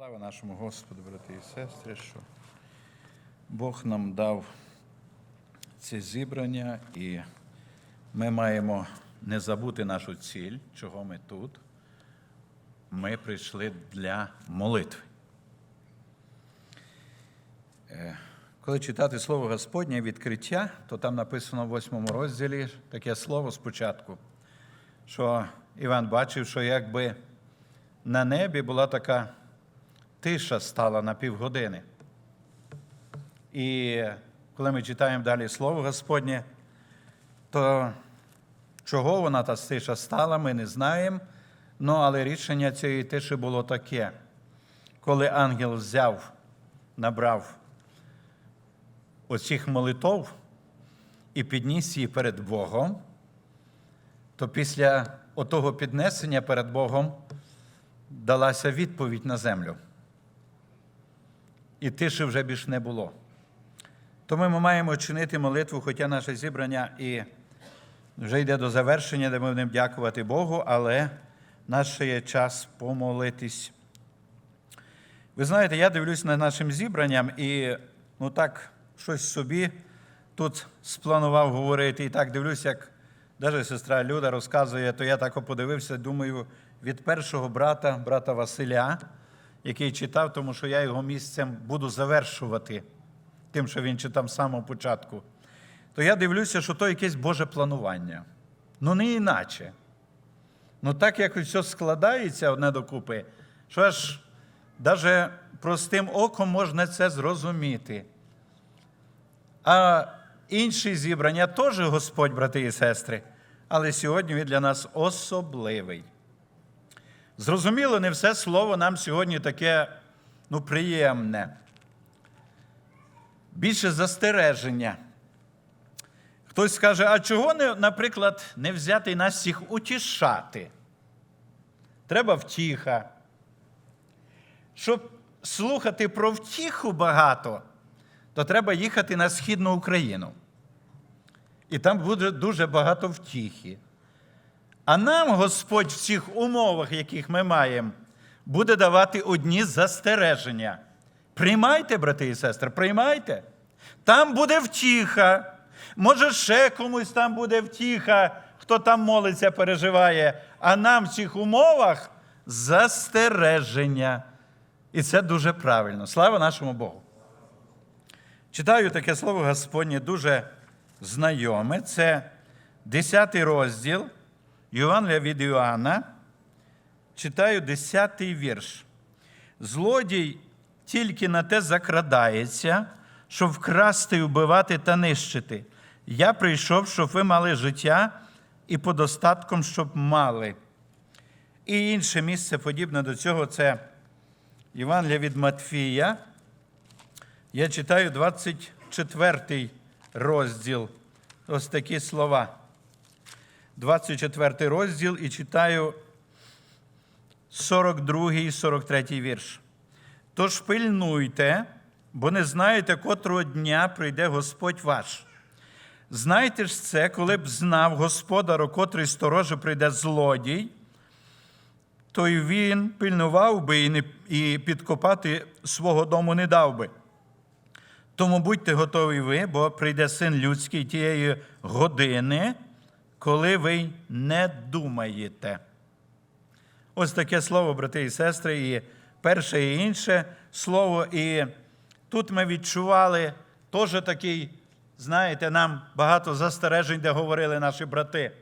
Слава нашому Господу, брати і сестри, що Бог нам дав це зібрання, і ми маємо не забути нашу ціль, чого ми тут. Ми прийшли для молитви. Е, Коли читати слово Господнє відкриття, то там написано в восьмому розділі таке слово спочатку, що Іван бачив, що якби на небі була така тиша стала на півгодини. І коли ми читаємо далі Слово Господнє, то чого вона та тиша стала, ми не знаємо. Ну, але рішення цієї тиші було таке. Коли ангел взяв, набрав оцих молитов і підніс її перед Богом, то після отого піднесення перед Богом далася відповідь на землю. І тиші вже більш не було. Тому ми маємо чинити молитву, хоча наше зібрання і вже йде до завершення, де ми будемо дякувати Богу, але наш ще є час помолитись. Ви знаєте, я дивлюсь на нашим зібранням і ну так, щось собі тут спланував говорити. І так дивлюсь, як навіть сестра Люда розказує, то я так подивився, думаю, від першого брата, брата Василя, який читав, тому що я його місцем буду завершувати тим, що він читав з самого початку. То я дивлюся, що то якесь Боже планування. Ну, не іначе. Ну, так як все складається одне докупи, що аж навіть простим оком можна це зрозуміти. А інші зібрання теж Господь, брати і сестри, але сьогодні він для нас особливий. Зрозуміло, не все слово нам сьогодні таке ну, приємне. Більше застереження. Хтось скаже, а чого, не, наприклад, не взяти нас всіх утішати? Треба втіха. Щоб слухати про втіху багато, то треба їхати на Східну Україну. І там буде дуже багато втіхи. А нам Господь в цих умовах, яких ми маємо, буде давати одні застереження. Приймайте, брати і сестри, приймайте. Там буде втіха. Може, ще комусь там буде втіха, хто там молиться, переживає. А нам в цих умовах застереження. І це дуже правильно. Слава нашому Богу. Читаю таке слово Господнє дуже знайоме. Це 10 розділ Євангелія від Іоанна. Читаю 10 вірш. Злодій тільки на те закрадається, щоб вкрасти, вбивати та нищити. Я прийшов, щоб ви мали життя і по достатком, щоб мали. І інше місце подібне до цього це Євангелія від Матфія. Я читаю 24 розділ. Ось такі слова. 24 розділ і читаю 42 і 43 вірш. Тож пильнуйте, бо не знаєте, котрого дня прийде Господь ваш. Знайте ж це, коли б знав господар, котрий сторожа прийде злодій, то й він пильнував би і, не, і підкопати свого дому не дав би. Тому будьте готові ви, бо прийде син людський тієї години, коли ви не думаєте. Ось таке слово, брати і сестри, і перше і інше слово. І тут ми відчували теж такий, знаєте, нам багато застережень, де говорили наші брати.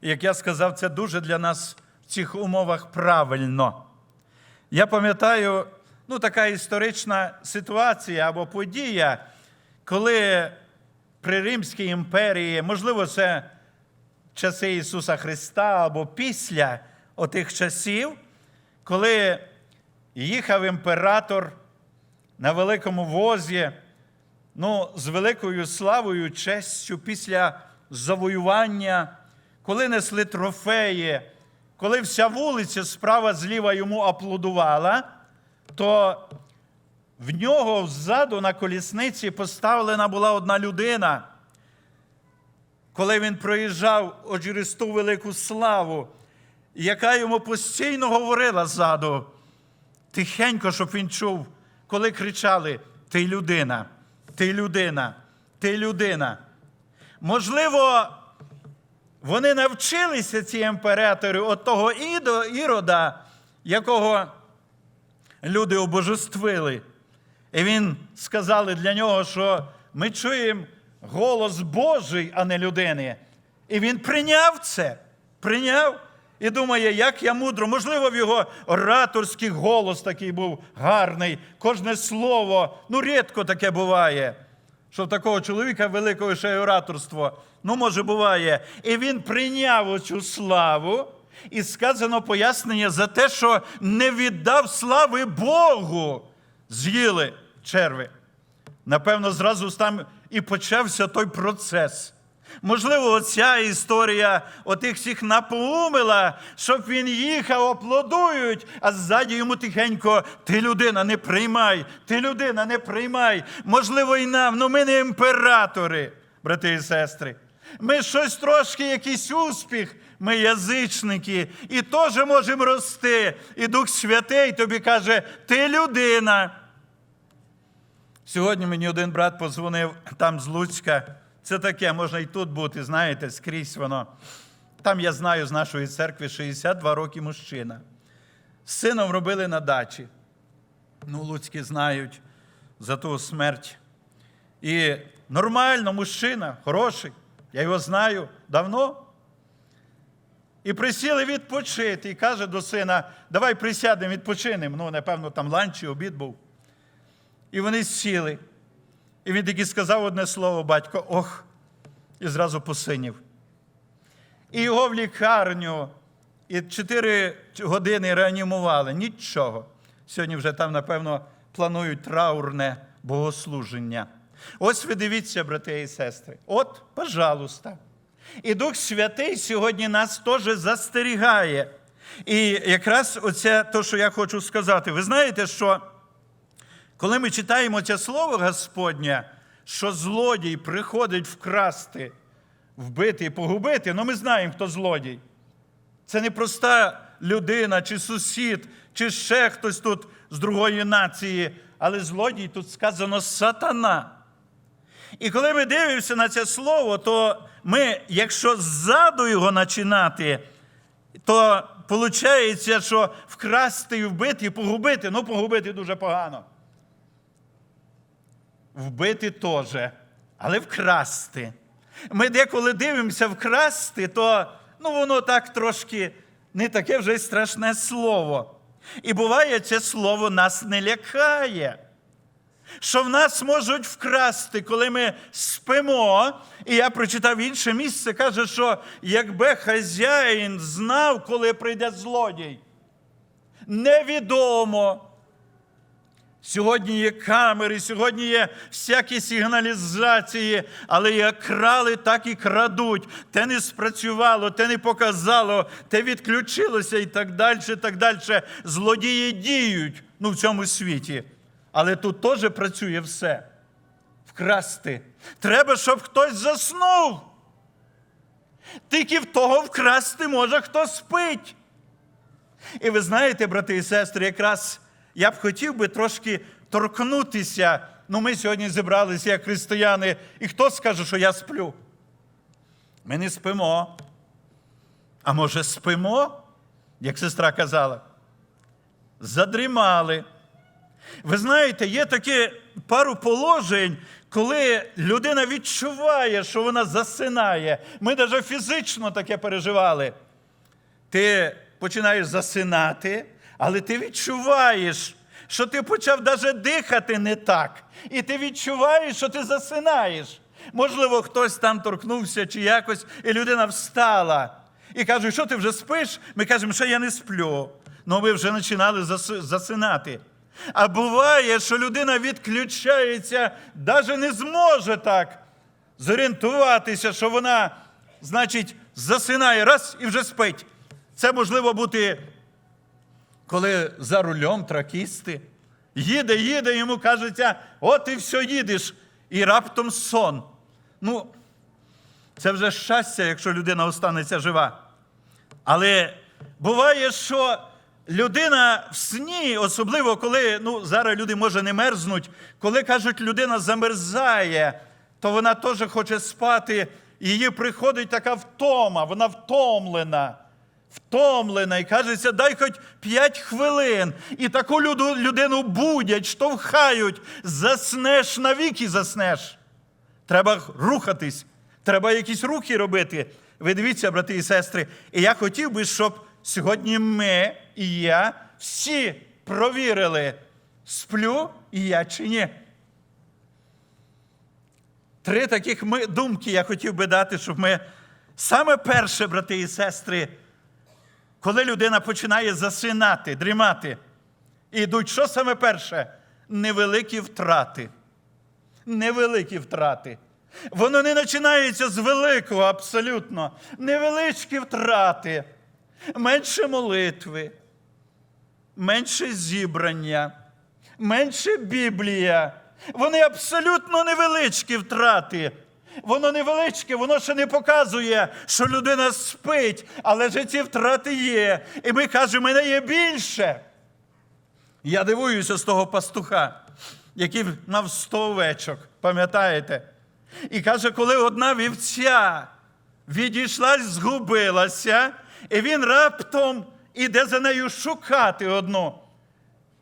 І як я сказав, це дуже для нас в цих умовах правильно. Я пам'ятаю, ну, така історична ситуація або подія, коли при Римській імперії, можливо, це часи Ісуса Христа або після отих часів, коли їхав імператор на великому возі, ну, з великою славою, честю після завоювання, коли несли трофеї, коли вся вулиця справа зліва йому аплодувала, то в нього ззаду на колісниці поставлена була одна людина. Коли він проїжджав через ту велику славу, яка йому постійно говорила ззаду: тихенько, щоб він чув, коли кричали: Ти людина, ти людина, ти людина. Можливо, вони навчилися ці імператори от того ірода, якого люди обожествили. І він сказали для нього, що ми чуємо голос Божий, а не людини. І він прийняв це, прийняв і думає, як я мудро. Можливо, в його ораторський голос такий був гарний, кожне слово. Ну, рідко таке буває, що в такого чоловіка великого ще й ораторство. Ну, може, буває. І він прийняв оцю славу. І сказано пояснення за те, що не віддав слави Богу. З'їли черви. Напевно, зразу там і почався той процес. Можливо, оця історія отих всіх напоумила, щоб він їхав, аплодують, а ззаді йому тихенько: ти людина, не приймай, ти людина, не приймай. Можливо, і нам, ну ми не імператори, брати і сестри. Ми щось трошки, якийсь успіх, ми язичники, і теж можемо рости. І Дух Святий тобі каже, ти людина. Сьогодні мені один брат позвонив там з Луцька. Це таке, можна і тут бути, знаєте, скрізь воно. Там я знаю з нашої церкви 62 роки мужчина. З сином робили на дачі. Ну, Луцькі знають за ту смерть. І нормально, мужчина, хороший. Я його знаю давно. І присіли відпочити. І каже до сина: давай присядемо, відпочинемо. Ну, напевно, там ланч чи обід був. І вони сіли. І він таки сказав одне слово, батько, ох, і зразу посинів. І його в лікарню, і 4 години реанімували. Нічого. Сьогодні вже там, напевно, планують траурне богослуження. Ось ви дивіться, брати і сестри. От, пожалуйста. І Дух Святий сьогодні нас теж застерігає. І якраз оце те, що я хочу сказати. Ви знаєте, що коли ми читаємо це слово Господнє, що злодій приходить вкрасти, вбити і погубити, ну ми знаємо, хто злодій. Це не проста людина, чи сусід, чи ще хтось тут з другої нації, але злодій тут сказано сатана. І коли ми дивимося на це слово, то ми, якщо ззаду його починати, то виходить, що вкрасти вбити і погубити, ну погубити дуже погано. Вбити теж, але вкрасти. Ми деколи дивимося вкрасти, то ну, воно так трошки не таке вже й страшне слово. І буває, це слово нас не лякає. Що в нас можуть вкрасти, коли ми спимо. І я прочитав інше місце, каже, що якби хазяїн знав, коли прийде злодій, невідомо. Сьогодні є камери, сьогодні є всякі сигналізації, але як крали, так і крадуть. Те не спрацювало, те не показало, те відключилося і так далі. так далі. Злодії діють ну, в цьому світі. Але тут теж працює все. Вкрасти. Треба, щоб хтось заснув. Тільки в того вкрасти може, хто спить. І ви знаєте, брати і сестри, якраз я б хотів би трошки торкнутися. Ну, ми сьогодні зібралися як християни, і хто скаже, що я сплю? Ми не спимо. А може, спимо, як сестра казала? Задрімали. Ви знаєте, є таке пару положень, коли людина відчуває, що вона засинає. Ми навіть фізично таке переживали. Ти починаєш засинати, але ти відчуваєш, що ти почав навіть дихати не так. І ти відчуваєш, що ти засинаєш. Можливо, хтось там торкнувся чи якось, і людина встала. І каже, що ти вже спиш? Ми кажемо, що я не сплю. Ну, ви вже починали засинати. А буває, що людина відключається, навіть не зможе так зорієнтуватися, що вона, значить, засинає раз і вже спить. Це можливо бути, коли за рулем тракісти. Їде, їде, йому кажеться, от і все їдеш, і раптом сон. Ну, це вже щастя, якщо людина останеться жива. Але буває, що людина в сні, особливо коли ну, зараз люди може не мерзнуть, коли кажуть, людина замерзає, то вона теж хоче спати, і їй приходить така втома, вона втомлена. Втомлена і кажеться, дай хоч 5 хвилин. І таку людину будять, штовхають, заснеш навіки заснеш. Треба рухатись, треба якісь рухи робити. Ви дивіться, брати і сестри. І я хотів би, щоб сьогодні ми і я всі провірили, сплю і я чи ні. Три таких думки я хотів би дати, щоб ми саме перше, брати і сестри, коли людина починає засинати, дрімати, і йдуть, що саме перше? Невеликі втрати. Невеликі втрати. Воно не починається з великого абсолютно. Невеличкі втрати, менше молитви, менше зібрання, менше Біблія. Вони абсолютно невеличкі втрати. Воно невеличке, воно ще не показує, що людина спить, але ці втрати є. І ми кажемо, мене є більше. Я дивуюся з того пастуха, який мав 100 овечок, пам'ятаєте? І каже, коли одна вівця відійшла, згубилася, і він раптом іде за нею шукати одну.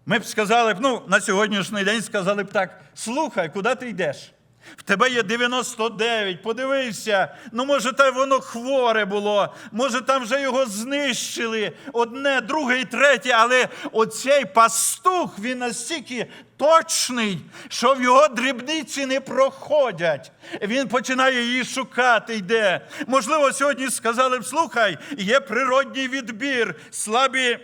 Ми б сказали ну, на сьогоднішній день сказали б так: слухай, куди ти йдеш? В тебе є 99, подивився, ну може там воно хворе було, може там вже його знищили, одне, друге і третє, але оцей пастух, він настільки точний, що в його дрібниці не проходять. Він починає її шукати, йде. Можливо, сьогодні сказали б, слухай, є природній відбір, слабі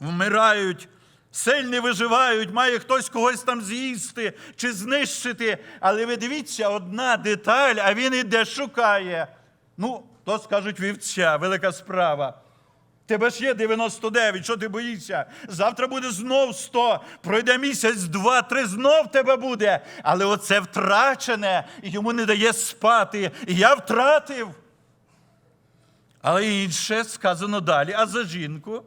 вмирають, сильні виживають, має хтось когось там з'їсти чи знищити. Але ви дивіться, одна деталь, а він іде шукає. Ну, то скажуть вівця, велика справа. Тебе ж є 99, що ти боїшся? Завтра буде знов 100, пройде місяць, два, три, знов тебе буде. Але оце втрачене, і йому не дає спати. І я втратив. Але інше сказано далі, а за жінку,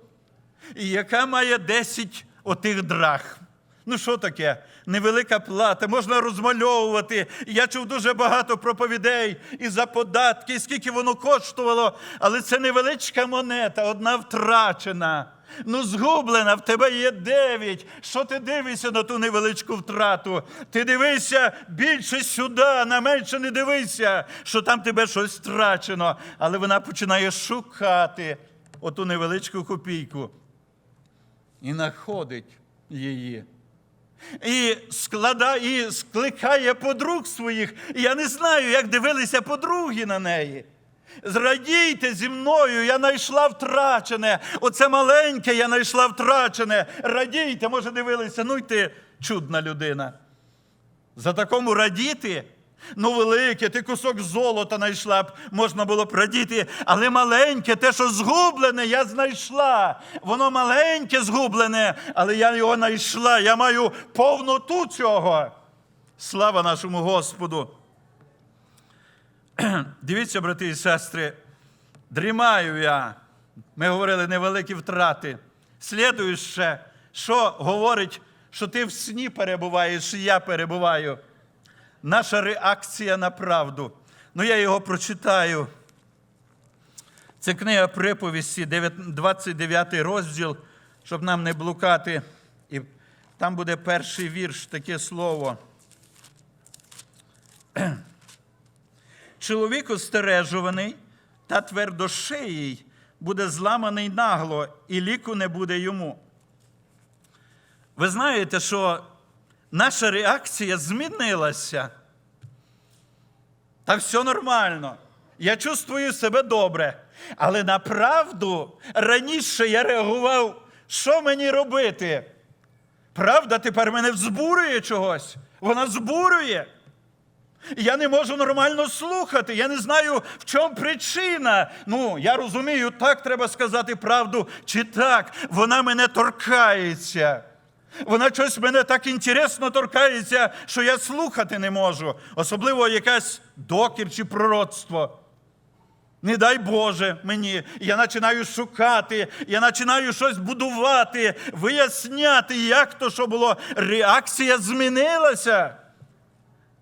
яка має 10 отих драх. Ну, що таке? Невелика плата, можна розмальовувати. Я чув дуже багато проповідей і за податки, і скільки воно коштувало, але це невеличка монета, одна втрачена. Ну, згублена, в тебе є дев'ять. Що ти дивишся на ту невеличку втрату? Ти дивишся більше сюди, на менше не дивися, що там тебе щось втрачено. Але вона починає шукати оту невеличку копійку і знаходить її. І складає, і скликає подруг своїх. Я не знаю, як дивилися подруги на неї. Зрадійте зі мною, я знайшла втрачене. Оце маленьке я знайшла втрачене. Радійте, може, дивилися, ну й ти чудна людина. За такому радіти, ну велике, ти кусок золота знайшла б, можна було б але маленьке, те, що згублене, я знайшла. Воно маленьке згублене, але я його знайшла. Я маю повноту цього. Слава нашому Господу. Дивіться, брати і сестри, дрімаю я. Ми говорили невеликі втрати. Слідуюче, що говорить, що ти в сні перебуваєш, і я перебуваю. Наша реакція на правду. Ну, я його прочитаю. Це книга приповісті, 29 розділ, щоб нам не блукати. І там буде перший вірш, таке слово. Чоловік остережуваний та твердошиїй буде зламаний нагло, і ліку не буде йому. Ви знаєте, що наша реакція змінилася. Та все нормально. Я чувствую себе добре. Але на правду раніше я реагував, що мені робити? Правда тепер мене взбурює чогось. Вона збурює. Я не можу нормально слухати. Я не знаю, в чому причина. Ну, я розумію, так треба сказати правду, чи так. Вона мене торкається. Вона щось мене так інтересно торкається, що я слухати не можу. Особливо якась докір чи пророцтво. Не дай Боже мені. Я починаю шукати, я починаю щось будувати, виясняти, як то що було. Реакція змінилася.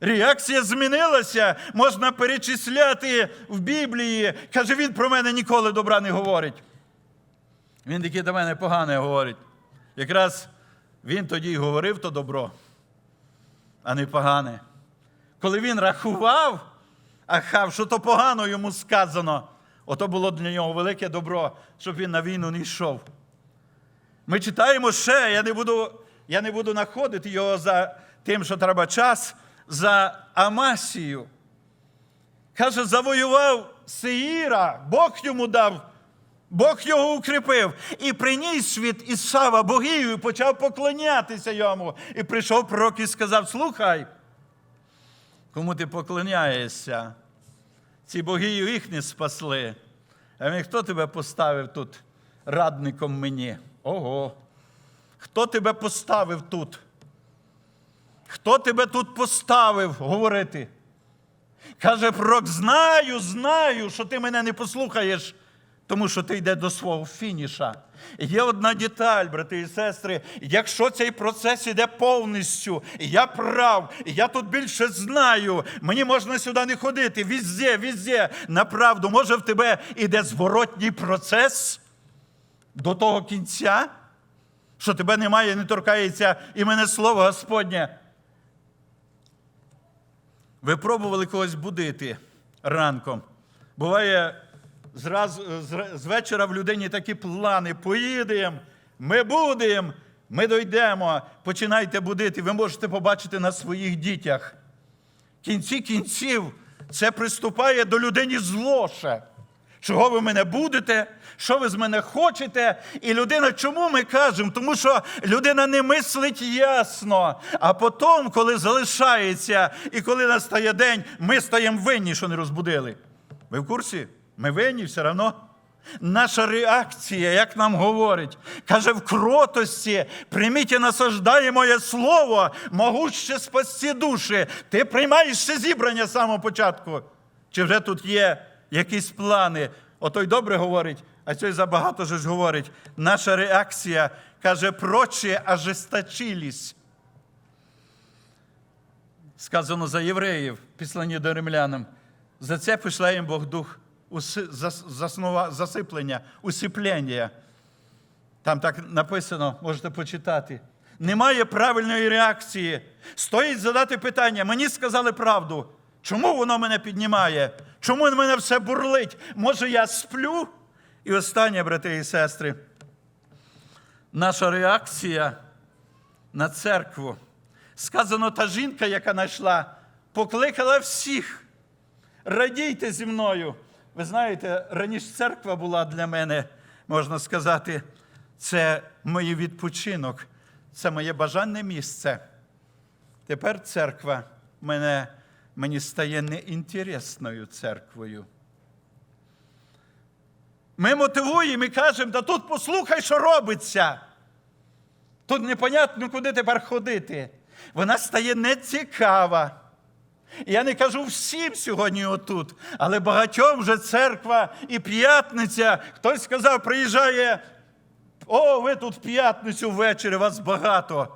Реакція змінилася. Можна перечисляти в Біблії. Каже, він про мене ніколи добра не говорить. Він тільки до мене погане говорить. Якраз він тоді й говорив то добро, а не погане. Коли він рахував, Ахав, що то погано йому сказано, ото було для нього велике добро, щоб він на війну не йшов. Ми читаємо ще, я не буду, я не буду знаходити його за тим, що треба час, за Амасію. Каже, завоював Сеїра, Бог йому дав, Бог його укріпив. І приніс від Ісава богів і почав поклонятися йому. І прийшов пророк і сказав: Слухай, кому ти поклоняєшся? Ці боги їх не спасли. А він, хто тебе поставив тут радником мені? Ого. Хто тебе поставив тут? Хто тебе тут поставив говорити? Каже пророк, знаю, знаю, що ти мене не послухаєш, тому що ти йде до свого фініша. Є одна деталь, брати і сестри, якщо цей процес іде повністю, я прав, я тут більше знаю, мені можна сюди не ходити, візде, візде, на правду, може в тебе іде зворотній процес до того кінця, що тебе немає, не торкається імене слово Господнє. Ви пробували когось будити ранком. Буває, зразу, з- з вечора в людині такі плани. Поїдемо, ми будемо, ми дойдемо. Починайте будити. Ви можете побачити на своїх дітях. Кінці кінців це приступає до людині злоше. Чого ви мене будете? Що ви з мене хочете? І людина, чому ми кажемо? Тому що людина не мислить ясно. А потім, коли залишається і коли настає день, ми стаємо винні, що не розбудили. Ви в курсі? Ми винні все одно. Наша реакція, як нам говорить, каже, в кротості прийміть і насаждає моє слово, могуще спасти душі. Ти приймаєш ще зібрання з самого початку. Чи вже тут є якісь плани? Отой добре говорить, а цей забагато ж говорить. Наша реакція каже, прочі ожесточились. Сказано за євреїв, післані до римлянам. За це пішла їм Бог дух засиплення, усиплення. Там так написано, можете почитати. Немає правильної реакції. Стоїть задати питання: мені сказали правду. Чому воно мене піднімає? Чому мене все бурлить? Може, я сплю? І останнє, брати і сестри, наша реакція на церкву. Сказано, та жінка, яка знайшла, покликала всіх. Радійте зі мною. Ви знаєте, раніше церква була для мене, можна сказати, це мій відпочинок, це моє бажане місце. Тепер церква мене, мені стає неінтересною церквою. Ми мотивуємо і кажемо, та тут послухай, що робиться. Тут непонятно, куди тепер ходити. Вона стає нецікава. Я не кажу всім сьогодні отут, але багатьом вже церква і п'ятниця. Хтось сказав, приїжджає, о, ви тут в п'ятницю ввечері, вас багато.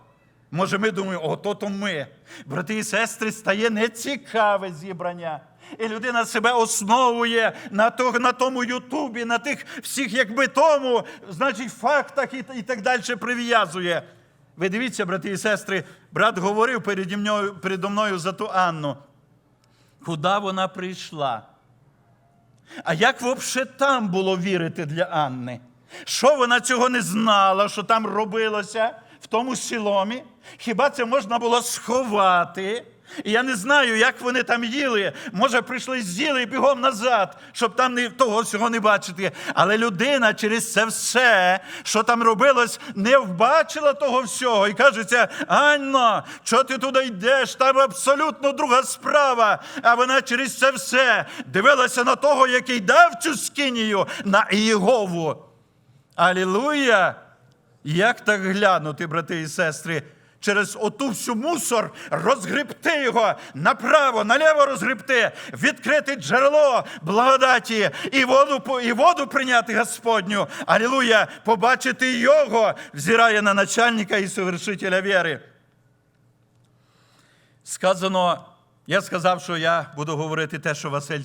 Може, ми думаємо, о, то ми. Брати і сестри, стає нецікаве зібрання. І людина себе основує на, то, на тому Ютубі, на тих всіх, якби тому, значить, фактах і, і так далі прив'язує. Ви дивіться, брати і сестри, брат говорив переді мною, передо мною за ту Анну. Куди вона прийшла? А як взагалі там було вірити для Анни? Що вона цього не знала, що там робилося в тому сіломі? Хіба це можна було сховати? І я не знаю, як вони там їли. Може, прийшли з'їли і бігом назад, щоб там не, того всього не бачити. Але людина через це все, що там робилось, не вбачила того всього. І кажеться, Анно, що ти туди йдеш? Там абсолютно друга справа. А вона через це все дивилася на того, який дав цю скинію, на Ієгову. Алілуя! Як так глянути, брати і сестри? Через оту всю мусор розгребти його направо, наліво розгребти, відкрити джерело благодаті і воду, і воду прийняти Господню. Алілуя! Побачити його, взирає на начальника і совершителя віри. Сказано, я сказав, що я буду говорити те, що Василь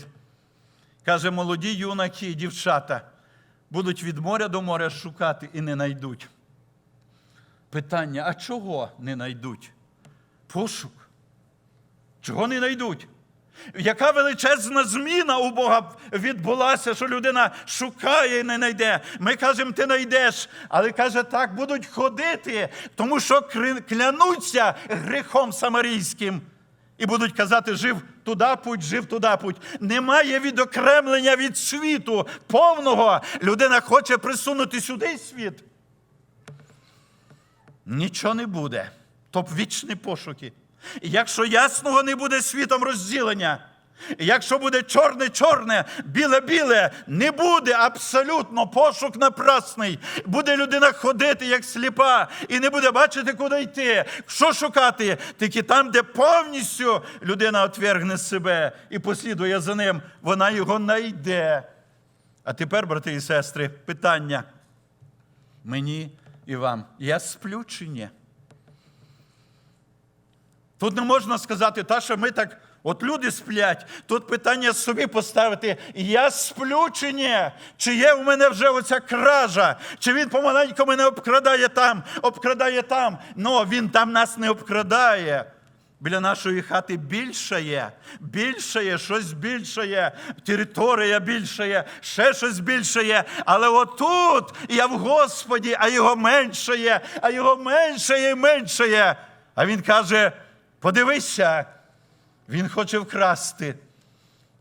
каже, молоді юнаки, дівчата будуть від моря до моря шукати і не знайдуть. Питання: а чого не знайдуть? Пошук. Чого не знайдуть? Яка величезна зміна у Бога відбулася, що людина шукає і не знайде. Ми кажемо, ти знайдеш, але каже, так будуть ходити, тому що клянуться гріхом самарійським. І будуть казати, жив туди путь, жив туди путь. Немає відокремлення від світу повного. Людина хоче присунути сюди світ. Нічого не буде. Тобто вічні пошуки. І якщо ясного не буде світом розділення, і якщо буде чорне-чорне, біле-біле, не буде абсолютно пошук напрасний. Буде людина ходити, як сліпа, і не буде бачити, куди йти. Що шукати? Тільки там, де повністю людина отвергне себе і послідує за ним, вона його знайде. А тепер, брати і сестри, питання мені і вам. Я сплю чи ні? Тут не можна сказати, та, що ми так, от люди сплять. Тут питання собі поставити, я сплю чи ні? Чи є в мене вже оця кража? Чи він помаленьку мене обкрадає там, обкрадає там? Ну, він там нас не обкрадає. Біля нашої хати більше більше є, щось більше є, територія більше є, ще щось більше є. Але отут я в Господі, а його менше є, а його менше є і менше є. А він каже: подивися, він хоче вкрасти.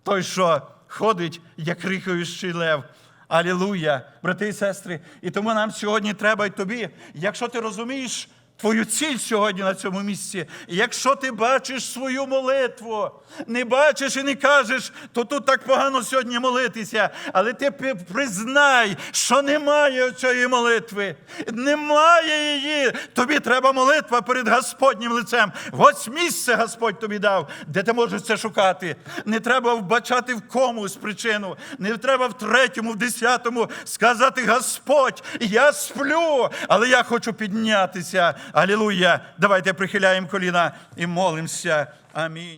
Той, що ходить, як рихаючий лев. Алілуя, брати і сестри. І тому нам сьогодні треба й тобі, якщо ти розумієш твою ціль сьогодні на цьому місці, і якщо ти бачиш свою молитву, не бачиш і не кажеш, то тут так погано сьогодні молитися, але ти признай, що немає цієї молитви, немає її. Тобі треба молитва перед Господнім лицем. Ось місце Господь тобі дав, де ти можеш це шукати. Не треба вбачати в комусь причину, не треба в третьому, в десятому сказати: Господь, я сплю, але я хочу піднятися. Алілуя! Давайте прихиляємо коліна і молимося. Амінь.